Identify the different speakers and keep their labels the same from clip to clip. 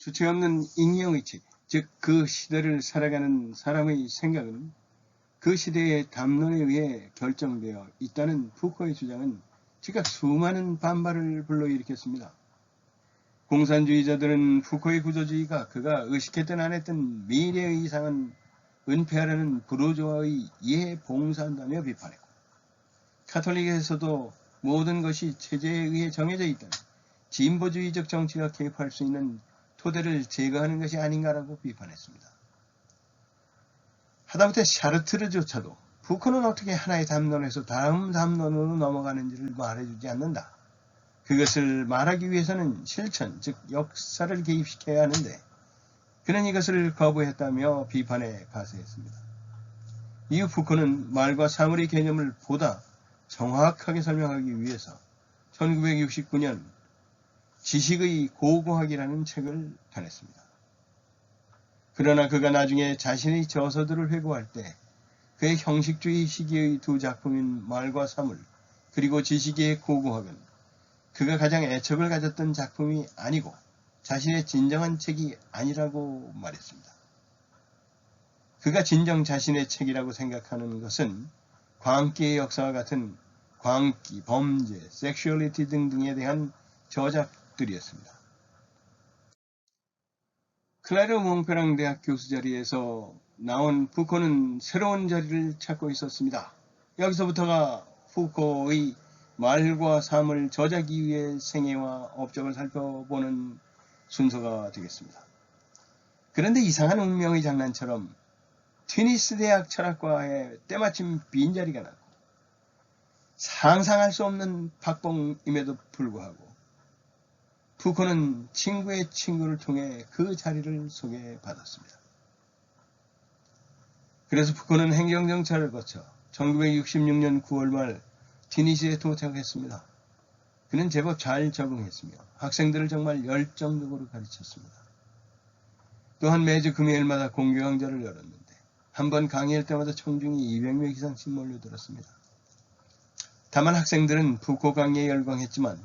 Speaker 1: 주체 없는 인형의식, 즉그 시대를 살아가는 사람의 생각은 그 시대의 담론에 의해 결정되어 있다는 푸코의 주장은 즉각 수많은 반발을 불러일으켰습니다. 공산주의자들은 푸코의 구조주의가 그가 의식했든 안 했든 미래의 이상은 은폐하라는 부르조아의 이해에 봉사한다며 비판했고 카톨릭에서도 모든 것이 체제에 의해 정해져 있다는 진보주의적 정치가 개입할 수 있는 토대를 제거하는 것이 아닌가라고 비판했습니다. 하다못해 샤르트르조차도 푸코는 어떻게 하나의 담론에서 다음 담론으로 넘어가는지를 말해주지 않는다. 그것을 말하기 위해서는 실천, 즉 역사를 개입시켜야 하는데 그는 이것을 거부했다며 비판에 가세했습니다. 이후 푸코는 말과 사물의 개념을 보다 정확하게 설명하기 위해서 1969년 지식의 고고학이라는 책을 펴냈습니다. 그러나 그가 나중에 자신의 저서들을 회고할 때 그의 형식주의 시기의 두 작품인 말과 사물 그리고 지식의 고고학은 그가 가장 애착을 가졌던 작품이 아니고 자신의 진정한 책이 아니라고 말했습니다. 그가 진정 자신의 책이라고 생각하는 것은 광기의 역사와 같은 광기, 범죄, 섹슈얼리티 등등에 대한 저작 들이었습니다. 클라르 몽페랑 대학 교수 자리에서 나온 푸코는 새로운 자리를 찾고 있었습니다. 여기서부터가 푸코의 말과 삶을 저작 이후의 생애와 업적을 살펴보는 순서가 되겠습니다. 그런데 이상한 운명의 장난처럼 튀니스 대학 철학과에 때마침 빈자리가 났고 상상할 수 없는 박봉임에도 불구하고 푸코는 친구의 친구를 통해 그 자리를 소개받았습니다. 그래서 푸코는 행정정찰을 거쳐 1966년 9월 말 티니시에 도착했습니다. 그는 제법 잘 적응했으며 학생들을 정말 열정적으로 가르쳤습니다. 또한 매주 금요일마다 공개 강좌를 열었는데 한 번 강의할 때마다 청중이 200명 이상씩 몰려들었습니다. 다만 학생들은 푸코 강의에 열광했지만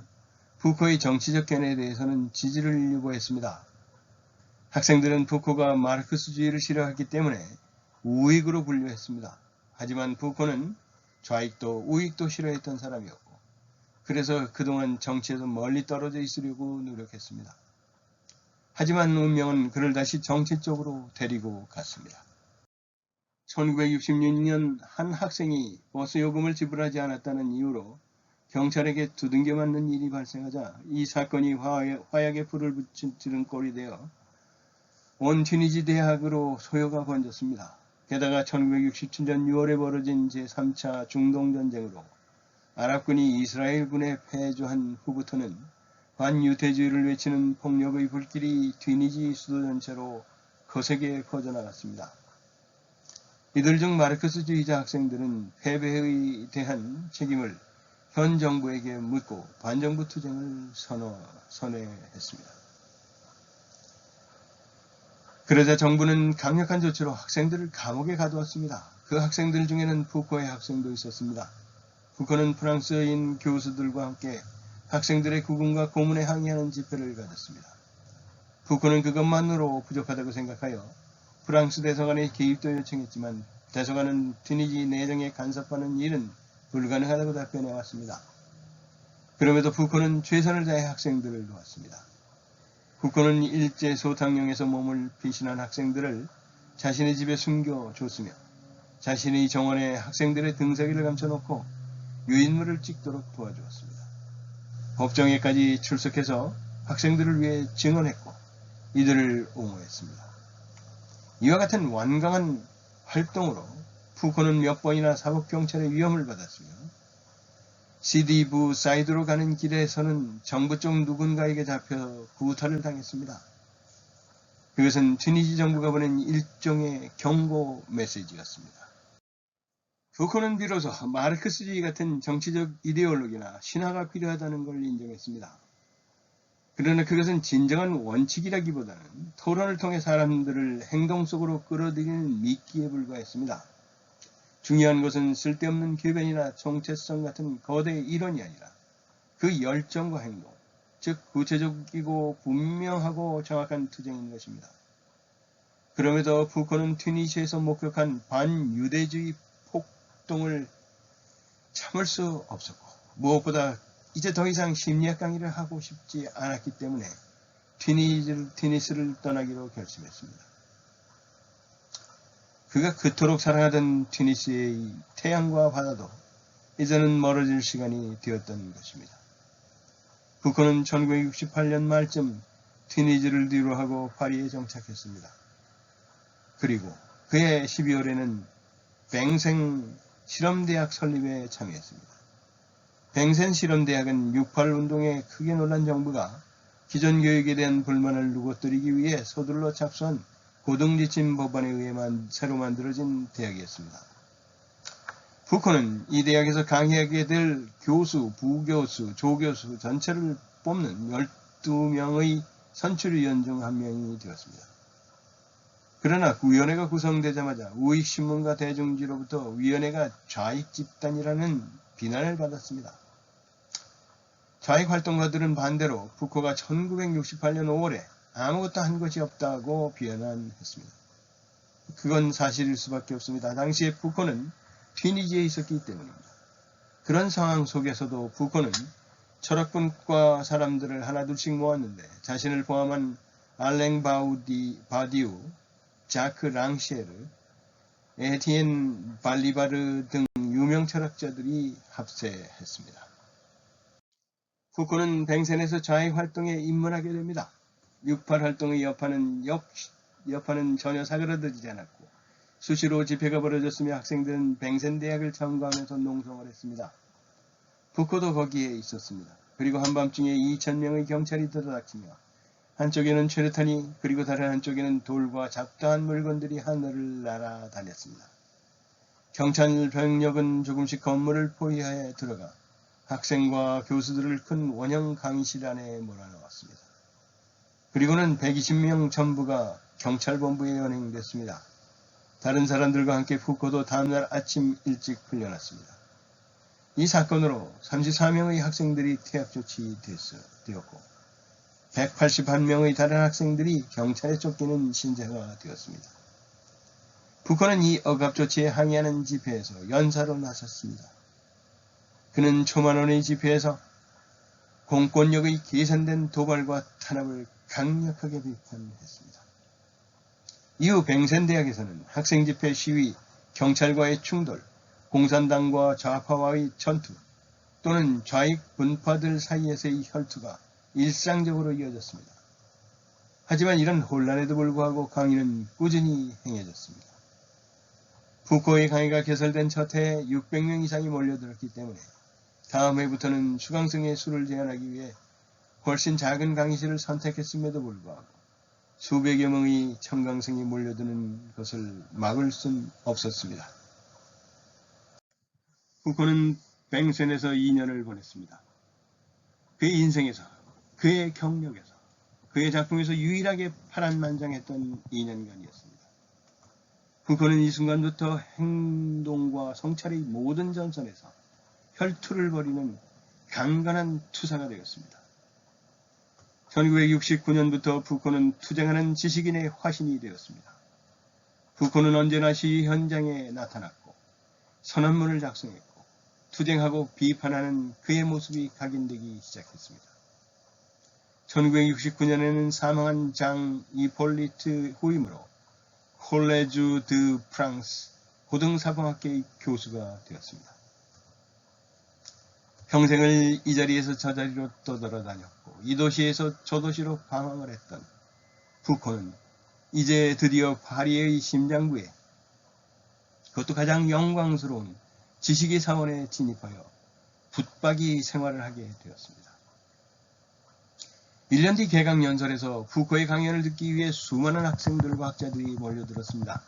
Speaker 1: 푸코의 정치적 견해에 대해서는 지지를 유보했습니다. 학생들은 푸코가 마르크스주의를 싫어했기 때문에 우익으로 분류했습니다. 하지만 푸코는 좌익도 우익도 싫어했던 사람이었고 그래서 그동안 정치에서 멀리 떨어져 있으려고 노력했습니다. 하지만 운명은 그를 다시 정치 쪽으로 데리고 갔습니다. 1966년 한 학생이 버스 요금을 지불하지 않았다는 이유로 경찰에게 두둥겨 맞는 일이 발생하자 이 사건이 화약에 불을 붙이는 꼴이 되어 온 튀니지 대학으로 소요가 번졌습니다. 게다가 1967년 6월에 벌어진 제3차 중동전쟁으로 아랍군이 이스라엘군에 패조한 후부터는 반유태주의를 외치는 폭력의 불길이 튀니지 수도 전체로 거세게 퍼져나갔습니다. 이들 중 마르크스주의자 학생들은 패배에 대한 책임을 현 정부에게 묻고 반정부 투쟁을 선호, 선회했습니다. 그러자 정부는 강력한 조치로 학생들을 감옥에 가두었습니다. 그 학생들 중에는 푸코의 학생도 있었습니다. 푸코는 프랑스인 교수들과 함께 학생들의 구금과 고문에 항의하는 집회를 가졌습니다. 푸코는 그것만으로 부족하다고 생각하여 프랑스 대사관의 개입도 요청했지만 대사관은 튀니지 내정에 간섭하는 일은 불가능하다고 답변해 왔습니다. 그럼에도 푸코는 최선을 다해 학생들을 도왔습니다. 푸코는 일제 소탕령에서 몸을 피신한 학생들을 자신의 집에 숨겨줬으며 자신의 정원에 학생들의 등사기를 감춰놓고 유인물을 찍도록 도와주었습니다. 법정에까지 출석해서 학생들을 위해 증언했고 이들을 옹호했습니다. 이와 같은 완강한 활동으로 푸코는 몇 번이나 사법경찰의 위험을 받았으며 CD부 사이드로 가는 길에서는 정부 쪽 누군가에게 잡혀 구타를 당했습니다. 그것은 튀니지 정부가 보낸 일종의 경고 메시지였습니다. 푸코는 비로소 마르크스주의 같은 정치적 이데올로기나 신화가 필요하다는 걸 인정했습니다. 그러나 그것은 진정한 원칙이라기보다는 토론을 통해 사람들을 행동 속으로 끌어들이는 미끼에 불과했습니다. 중요한 것은 쓸데없는 궤변이나 정체성 같은 거대 이론이 아니라 그 열정과 행동, 즉 구체적이고 분명하고 정확한 투쟁인 것입니다. 그럼에도 푸코는 튀니시에서 목격한 반유대주의 폭동을 참을 수 없었고 무엇보다 이제 더 이상 심리학 강의를 하고 싶지 않았기 때문에 튀니스를 떠나기로 결심했습니다. 그가 그토록 사랑하던 튀니스의 태양과 바다도 이제는 멀어질 시간이 되었던 것입니다. 부코는 1968년 말쯤 튀니즈를 뒤로하고 파리에 정착했습니다. 그리고 그해 12월에는 뱅생 실험대학 설립에 참여했습니다. 뱅센 실험대학은 68운동에 크게 놀란 정부가 기존 교육에 대한 불만을 누구뜨리기 위해 서둘러 착수한 고등지침 법안에 의해 만 새로 만들어진 대학이었습니다. 푸코는 이 대학에서 강의하게 될 교수, 부교수, 조교수 전체를 뽑는 12명의 선출위원 중 한 명이 되었습니다. 그러나 그 위원회가 구성되자마자 우익신문과 대중지로부터 위원회가 좌익 집단이라는 비난을 받았습니다. 좌익 활동가들은 반대로 푸코가 1968년 5월에 아무것도 한 것이 없다고 비난했습니다. 그건 사실일 수밖에 없습니다. 당시에 푸코는 튀니지에 있었기 때문입니다. 그런 상황 속에서도 푸코는 철학분과 사람들을 하나둘씩 모았는데 자신을 포함한 알랭 바우디, 바디우, 자크 랑시에르, 에티엔 발리바르 등 유명 철학자들이 합세했습니다. 푸코는 뱅센에서 좌익 활동에 입문하게 됩니다. 68 활동의 여파는 역, 여파는 전혀 사그라들지 않았고 수시로 집회가 벌어졌으며 학생들은 뱅센 대학을 점거하면서 농성을 했습니다. 푸코도 거기에 있었습니다. 그리고 한밤중에 2천명의 경찰이 들어닥치며 한쪽에는 최루탄이 그리고 다른 한쪽에는 돌과 잡다한 물건들이 하늘을 날아다녔습니다. 경찰 병력은 조금씩 건물을 포위하여 들어가 학생과 교수들을 큰 원형 강의실 안에 몰아넣었습니다. 그리고는 120명 전부가 경찰본부에 연행됐습니다. 다른 사람들과 함께 푸코도 다음날 아침 일찍 풀려났습니다. 이 사건으로 34명의 학생들이 퇴학 조치되었고 181명의 다른 학생들이 경찰에 쫓기는 신세가 되었습니다. 푸코는 이 억압 조치에 항의하는 집회에서 연사로 나섰습니다. 그는 초만원의 집회에서 공권력의 계산된 도발과 탄압을 강력하게 비판했습니다. 이후 뱅센대학에서는 학생 집회 시위, 경찰과의 충돌, 공산당과 좌파와의 전투 또는 좌익 분파들 사이에서의 혈투가 일상적으로 이어졌습니다. 하지만 이런 혼란에도 불구하고 강의는 꾸준히 행해졌습니다. 푸코의 강의가 개설된 첫 해에 600명 이상이 몰려들었기 때문에 다음 해부터는 수강생의 수를 제한하기 위해 훨씬 작은 강의실을 선택했음에도 불구하고 수백여 명의 청강생이 몰려드는 것을 막을 순 없었습니다. 후코는 뱅센에서 2년을 보냈습니다. 그의 인생에서, 그의 경력에서, 그의 작품에서 유일하게 파란만장했던 2년간이었습니다. 후코는 이 순간부터 행동과 성찰의 모든 전선에서 혈투를 벌이는 강건한 투사가 되었습니다. 1969년부터 푸코는 투쟁하는 지식인의 화신이 되었습니다. 푸코는 언제나 시 현장에 나타났고 선언문을 작성했고 투쟁하고 비판하는 그의 모습이 각인되기 시작했습니다. 1969년에는 사망한 장 이폴리트 후임으로 콜레주 드 프랑스 고등사범학교의 교수가 되었습니다. 평생을 이 자리에서 저 자리로 떠돌아다녔고 이 도시에서 저 도시로 방황을 했던 푸코는 이제 드디어 파리의 심장부에 그것도 가장 영광스러운 지식의 사원에 진입하여 붙박이 생활을 하게 되었습니다. 1년 뒤 개강 연설에서 푸코의 강연을 듣기 위해 수많은 학생들과 학자들이 몰려들었습니다.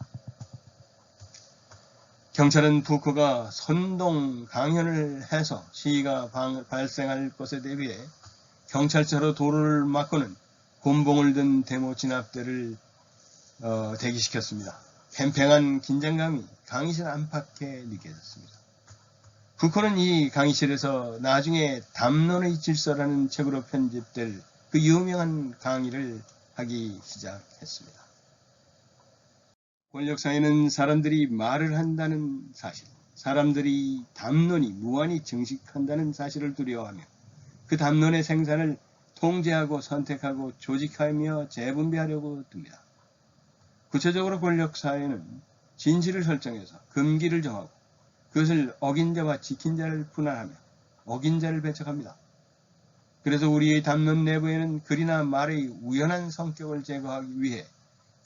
Speaker 1: 경찰은 푸코가 선동 강연을 해서 시위가 발생할 것에 대비해 경찰차로 도로를 막고는 곤봉을 든 데모 진압대를 어, 대기시켰습니다. 팽팽한 긴장감이 강의실 안팎에 느껴졌습니다. 부코는 이 강의실에서 나중에 담론의 질서라는 책으로 편집될 그 유명한 강의를 하기 시작했습니다. 권력사회는 사람들이 말을 한다는 사실, 사람들이 담론이 무한히 증식한다는 사실을 두려워하며 그 담론의 생산을 통제하고 선택하고 조직하며 재분배하려고 듭니다. 구체적으로 권력사회는 진실을 설정해서 금기를 정하고 그것을 어긴 자와 지킨 자를 분할하며 어긴 자를 배척합니다. 그래서 우리의 담론 내부에는 글이나 말의 우연한 성격을 제거하기 위해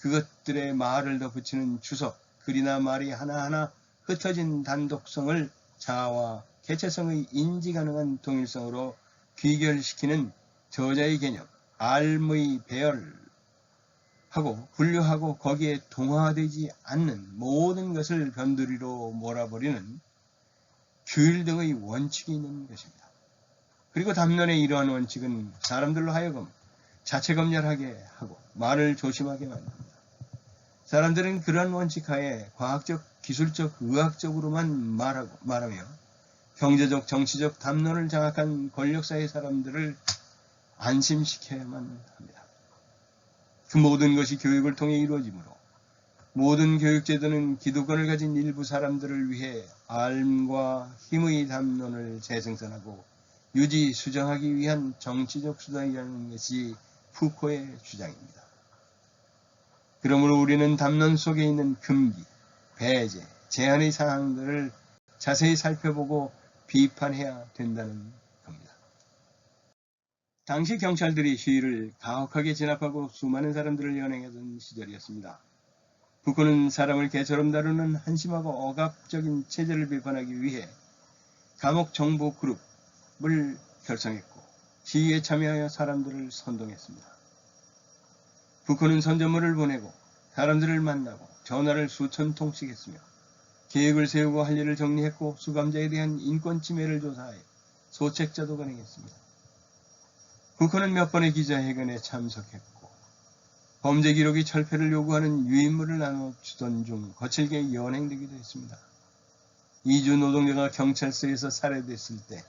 Speaker 1: 그것들의 말을 덧붙이는 주석, 글이나 말이 하나하나 흩어진 단독성을 자아와 개체성의 인지 가능한 동일성으로 귀결시키는 저자의 개념, 알의 배열하고 분류하고 거기에 동화되지 않는 모든 것을 변두리로 몰아버리는 규율 등의 원칙이 있는 것입니다. 그리고 담론의 이러한 원칙은 사람들로 하여금 자체 검열하게 하고 말을 조심하게 만듭니다. 사람들은 그런 원칙 하에 과학적, 기술적, 의학적으로만 말하고, 말하며 경제적, 정치적 담론을 장악한 권력사의 사람들을 안심시켜야만 합니다. 그 모든 것이 교육을 통해 이루어지므로 모든 교육제도는 기득권을 가진 일부 사람들을 위해 알과 힘의 담론을 재생산하고 유지, 수정하기 위한 정치적 수단이라는 것이 푸코의 주장입니다. 그러므로 우리는 담론 속에 있는 금기, 배제, 제한의 사항들을 자세히 살펴보고 비판해야 된다는 겁니다. 당시 경찰들이 시위를 가혹하게 진압하고 수많은 사람들을 연행하던 시절이었습니다. 북한은 사람을 개처럼 다루는 한심하고 억압적인 체제를 비판하기 위해 감옥 정보 그룹을 결성했고 시위에 참여하여 사람들을 선동했습니다. 북한은 선전물을 보내고 사람들을 만나고 전화를 수천 통씩 했으며 계획을 세우고 할 일을 정리했고 수감자에 대한 인권 침해를 조사하여 소책자도 간행했습니다. 북한은 몇 번의 기자회견에 참석했고 범죄 기록이 철폐를 요구하는 유인물을 나눠주던 중 거칠게 연행되기도 했습니다. 이주 노동자가 경찰서에서 살해됐을 때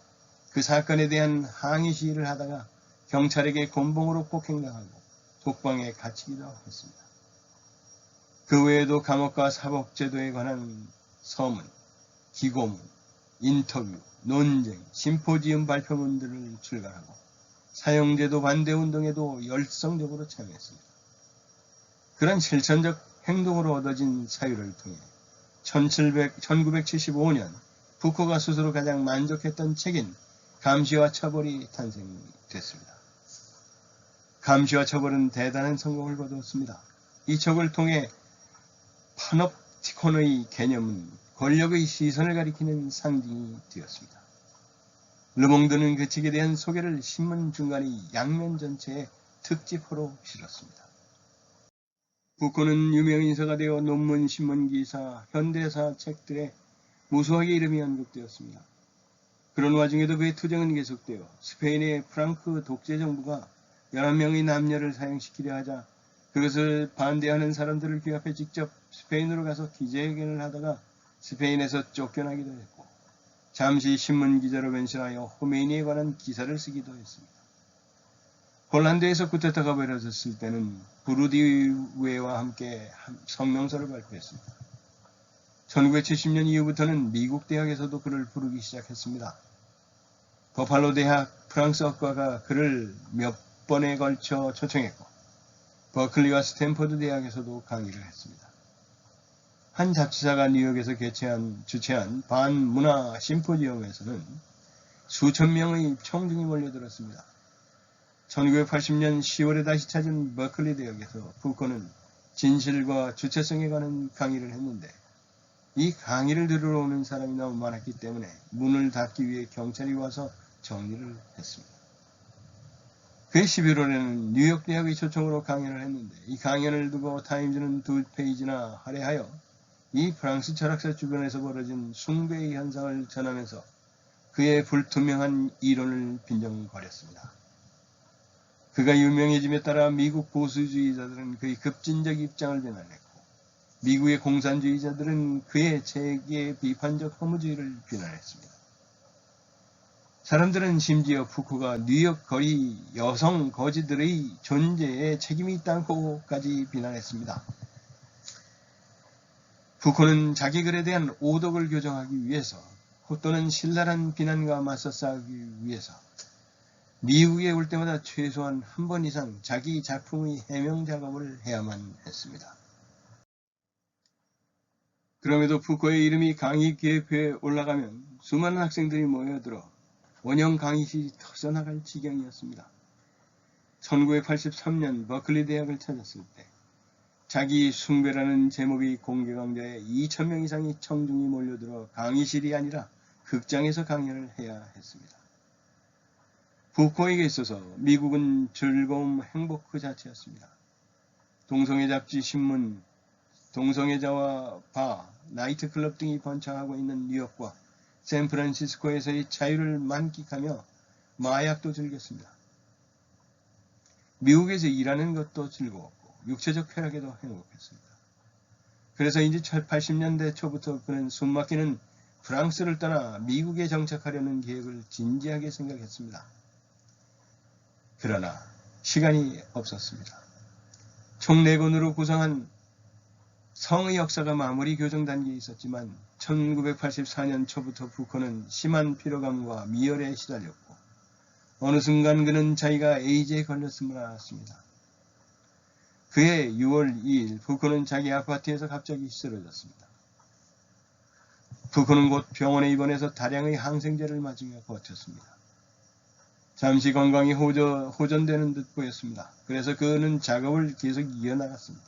Speaker 1: 그 사건에 대한 항의 시위를 하다가 경찰에게 곤봉으로 폭행당하고 독방에 갇히기도 했습니다. 그 외에도 감옥과 사법제도에 관한 서문, 기고문, 인터뷰, 논쟁, 심포지움 발표문들을 출간하고 사형제도 반대 운동에도 열성적으로 참여했습니다. 그런 실천적 행동으로 얻어진 사유를 통해 1700, 1975년 부코가 스스로 가장 만족했던 책인 감시와 처벌이 탄생됐습니다. 감시와 처벌은 대단한 성공을 거두었습니다. 이 책을 통해 파놉티콘의 개념은 권력의 시선을 가리키는 상징이 되었습니다. 르몽드는 그 책에 대한 소개를 신문 중간의 양면 전체에 특집으로 실었습니다. 부코는 유명 인사가 되어 논문, 신문 기사, 현대사 책들에 무수하게 이름이 언급되었습니다. 그런 와중에도 그의 투쟁은 계속되어 스페인의 프랑크 독재 정부가 11명의 남녀를 사형시키려 하자 그것을 반대하는 사람들을 귀합해 직접 스페인으로 가서 기자회견을 하다가 스페인에서 쫓겨나기도 했고 잠시 신문 기자로 변신하여 호메인에 관한 기사를 쓰기도 했습니다. 홀란드에서 쿠데타가 벌어졌을 때는 부르디웨와 함께 성명서를 발표했습니다. 1970년 이후부터는 미국 대학에서도 그를 부르기 시작했습니다. 버팔로 대학 프랑스어과가 그를 몇 번에 걸쳐 초청했고 버클리와 스탠퍼드 대학에서도 강의를 했습니다. 한 자치사가 뉴욕에서 개최한 주최한 반문화 심포지엄에서는 수천 명의 청중이 몰려들었습니다. 1980년 10월에 다시 찾은 버클리 대학에서 부코는 진실과 주체성에 관한 강의를 했는데 이 강의를 들으러 오는 사람이 너무 많았기 때문에 문을 닫기 위해 경찰이 와서 정리를 했습니다. 그 11월에는 뉴욕 대학의 초청으로 강연을 했는데 이 강연을 두고 타임즈는 두 페이지나 할애하여 이 프랑스 철학사 주변에서 벌어진 숭배의 현상을 전하면서 그의 불투명한 이론을 빈정거렸습니다. 그가 유명해짐에 따라 미국 보수주의자들은 그의 급진적 입장을 비난했고 미국의 공산주의자들은 그의 재계 비판적 허무주의를 비난했습니다. 사람들은 심지어 푸코가 뉴욕 거리 여성 거지들의 존재에 책임이 있다고까지 비난했습니다. 푸코는 자기 글에 대한 오독을 교정하기 위해서 또는 신랄한 비난과 맞서 싸우기 위해서 미국에 올 때마다 최소한 한 번 이상 자기 작품의 해명 작업을 해야만 했습니다. 그럼에도 푸코의 이름이 강의 기획회에 올라가면 수많은 학생들이 모여들어 원형 강의실이 터져나갈 지경이었습니다. 1983년 버클리 대학을 찾았을 때 자기 숭배라는 제목의 공개 강좌에 2천명 이상의 청중이 몰려들어 강의실이 아니라 극장에서 강연을 해야 했습니다. 부코에게 있어서 미국은 즐거움, 행복 그 자체였습니다. 동성애 잡지, 신문, 동성애자와 바, 나이트클럽 등이 번창하고 있는 뉴욕과 샌프란시스코에서의 자유를 만끽하며 마약도 즐겼습니다. 미국에서 일하는 것도 즐거웠고 육체적 쾌락에도 행복했습니다. 그래서 이제 80년대 초부터 그는 숨막히는 프랑스를 떠나 미국에 정착하려는 계획을 진지하게 생각했습니다. 그러나 시간이 없었습니다. 총 4권으로 구성한 성의 역사가 마무리 교정 단계에 있었지만 1984년 초부터 부코는 심한 피로감과 미열에 시달렸고 어느 순간 그는 자기가 에이즈에 걸렸음을 알았습니다. 그해 6월 2일 부코는 자기 아파트에서 갑자기 쓰러졌습니다. 부코는 곧 병원에 입원해서 다량의 항생제를 맞으며 버텼습니다. 잠시 건강이 호전, 호전되는 듯 보였습니다. 그래서 그는 작업을 계속 이어나갔습니다.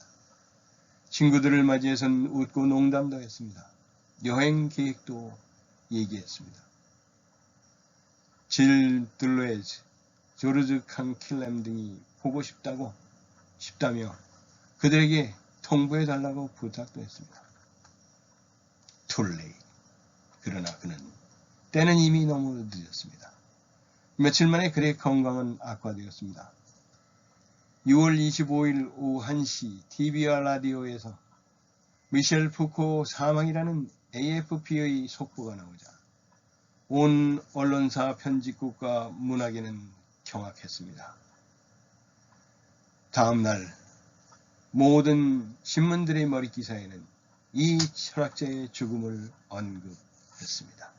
Speaker 1: 친구들을 맞이해선 웃고 농담도 했습니다. 여행 계획도 얘기했습니다. 질 들레즈, 조르즈 칸킬렘 등이 보고 싶다고 싶다며 그들에게 통보해 달라고 부탁도 했습니다. 툴레이. 그러나 그는 때는 이미 너무 늦었습니다. 며칠 만에 그의 건강은 악화되었습니다. 6월 25일 오후 1시 TV와 라디오에서 미셸 푸코 사망이라는 AFP의 속보가 나오자 온 언론사 편집국과 문학계는 경악했습니다. 다음 날 모든 신문들의 머리 기사에는 이 철학자의 죽음을 언급했습니다.